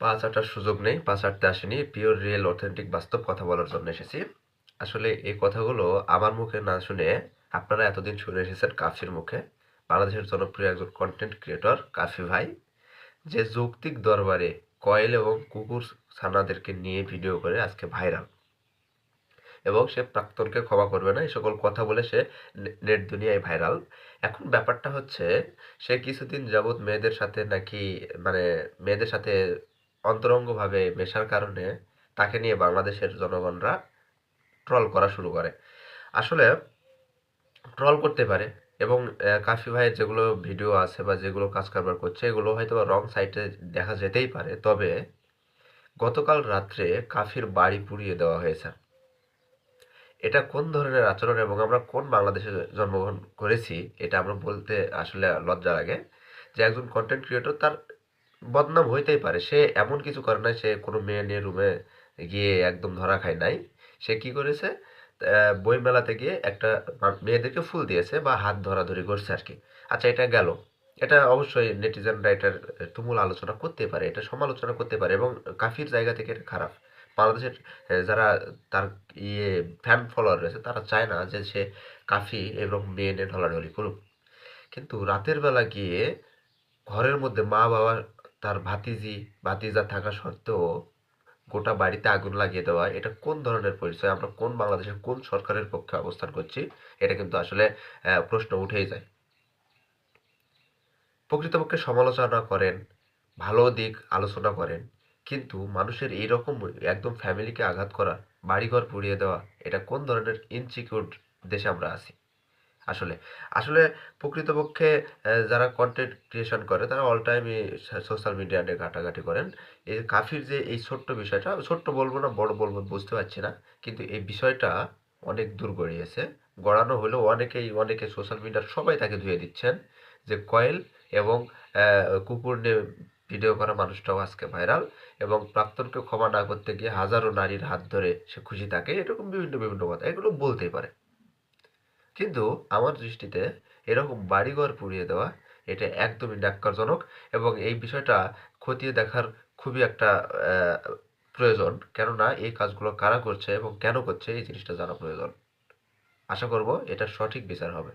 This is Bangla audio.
পাঁচ আটার সুযোগ নেই, পাঁচ আটতে আসেনি। পিওর রিয়েল অথেন্টিক বাস্তব কথা বলার জন্য এসেছি। আসলে এই কথাগুলো আমার মুখে না শুনে আপনারা এতদিন শুনে এসেছেন কাফির মুখে। বাংলাদেশের জনপ্রিয় একজন কন্টেন্ট ক্রিয়েটর কাফি ভাই, যে যৌক্তিক দরবারে কয়েল এবং কুকুর ছানাদেরকে নিয়ে ভিডিও করে আজকে ভাইরাল এবং সে প্রাক্তনকে ক্ষমা করবে না, এই সকল কথা বলে সে নেট দুনিয়ায় ভাইরাল এখন ব্যাপারটা হচ্ছে, সে কিছুদিন যাবৎ মেয়েদের সাথে নাকি মানে মেয়েদের সাথে অন্তরঙ্গভাবে মেশার কারণে তাকে নিয়ে বাংলাদেশের জনগণরা ট্রল করা শুরু করে। আসলে ট্রল করতে পারে এবং কাফি ভাইয়ের যেগুলো ভিডিও আছে বা যেগুলো কাজ কারবার করছে, এগুলো হয়তো বা রং সাইটে দেখা যেতেই পারে। তবে গতকাল রাত্রে কাফির বাড়ি পুড়িয়ে দেওয়া হয়েছে। এটা কোন ধরনের আচরণ এবং আমরা কোন বাংলাদেশে জন্মগ্রহণ করেছি, এটা আমরা বলতে আসলে লজ্জা লাগে যে একজন কন্টেন্ট ক্রিয়েটর তার বদনাম হইতেই পারে। সে এমন কিছু করে নাই, সে কোনো মেয়ে নিয়ে রুমে গিয়ে একদম ধরা খায় নাই। সে কি করেছে? বই মেলাতে গিয়ে একটা মেয়েদেরকে ফুল দিয়েছে বা হাত ধরাধরি করছে আর কি আচ্ছা এটা গেল। এটা অবশ্যই নেটিজেন রাইটার তুমুল আলোচনা করতে পারে, এটা সমালোচনা করতে পারে এবং কাফির জায়গা থেকে এটা খারাপ। বাংলাদেশের যারা তার ইয়ে ফ্যান ফলোয়ার রয়েছে, তারা চায় না যে সে কাফি এবং মেয়ে নিয়ে ঢলাঢলি করুক। কিন্তু রাতের বেলা গিয়ে ঘরের মধ্যে মা বাবা তার ভাতিজি, ভাতিজা থাকা সত্ত্বেও গোটা বাড়িতে আগুন লাগিয়ে দেওয়া, এটা কোন ধরনের পরিচয়? আমরা কোন বাংলাদেশের কোন সরকারের পক্ষে অবস্থান করছি? এটা কিন্তু আসলে প্রশ্ন উঠেই যায়। প্রকৃতপক্ষে সমালোচনা করেন, ভালো দিক আলোচনা করেন, কিন্তু মানুষের এইরকম একদম ফ্যামিলিকে আঘাত করা, বাড়িঘর পুড়িয়ে দেওয়া, এটা কোন ধরনের ইনসিকিউর দেশে আমরা আছি? আসলে। আসলে প্রকৃতপক্ষে যারা কন্টেন্ট ক্রিয়েশন করে, তারা অল টাইমই সোশ্যাল মিডিয়া নিয়ে ঘাটাঘাটি করেন। এই কাফির যে এই ছোট্ট বিষয়টা, ছোট্ট বলব না, বড় বলব, বুঝতে পারছি না। কিন্তু এই বিষয়টা অনেক দূর গড়িয়েছে। গড়ানো হলেও অনেকেই, অনেকে সোশ্যাল মিডিয়ার সবাই তাকে ধুয়ে দিচ্ছেন। যে কয়েল এবং কুকুর নিয়ে ভিডিও করা মানুষটাও আজকে ভাইরাল এবং প্রাক্তনকে ক্ষমা না করতে গিয়ে হাজারো নারীর হাত ধরে সে খুশি থাকে। এরকম বিভিন্ন বিভিন্ন কথা। এগুলো বলতেই পারে। কিন্তু আমার দৃষ্টিতে এরকম বাড়িঘর পুড়িয়ে দেওয়া এটা একদমই ন্যাক্কারজনক এবং এই বিষয়টা খতিয়ে দেখার খুবই একটা প্রয়োজন। কেননা এই কাজগুলো কারা করছে এবং কেন করছে এই জিনিসটা জানা প্রয়োজন। আশা করব এটা সঠিক বিচার হবে।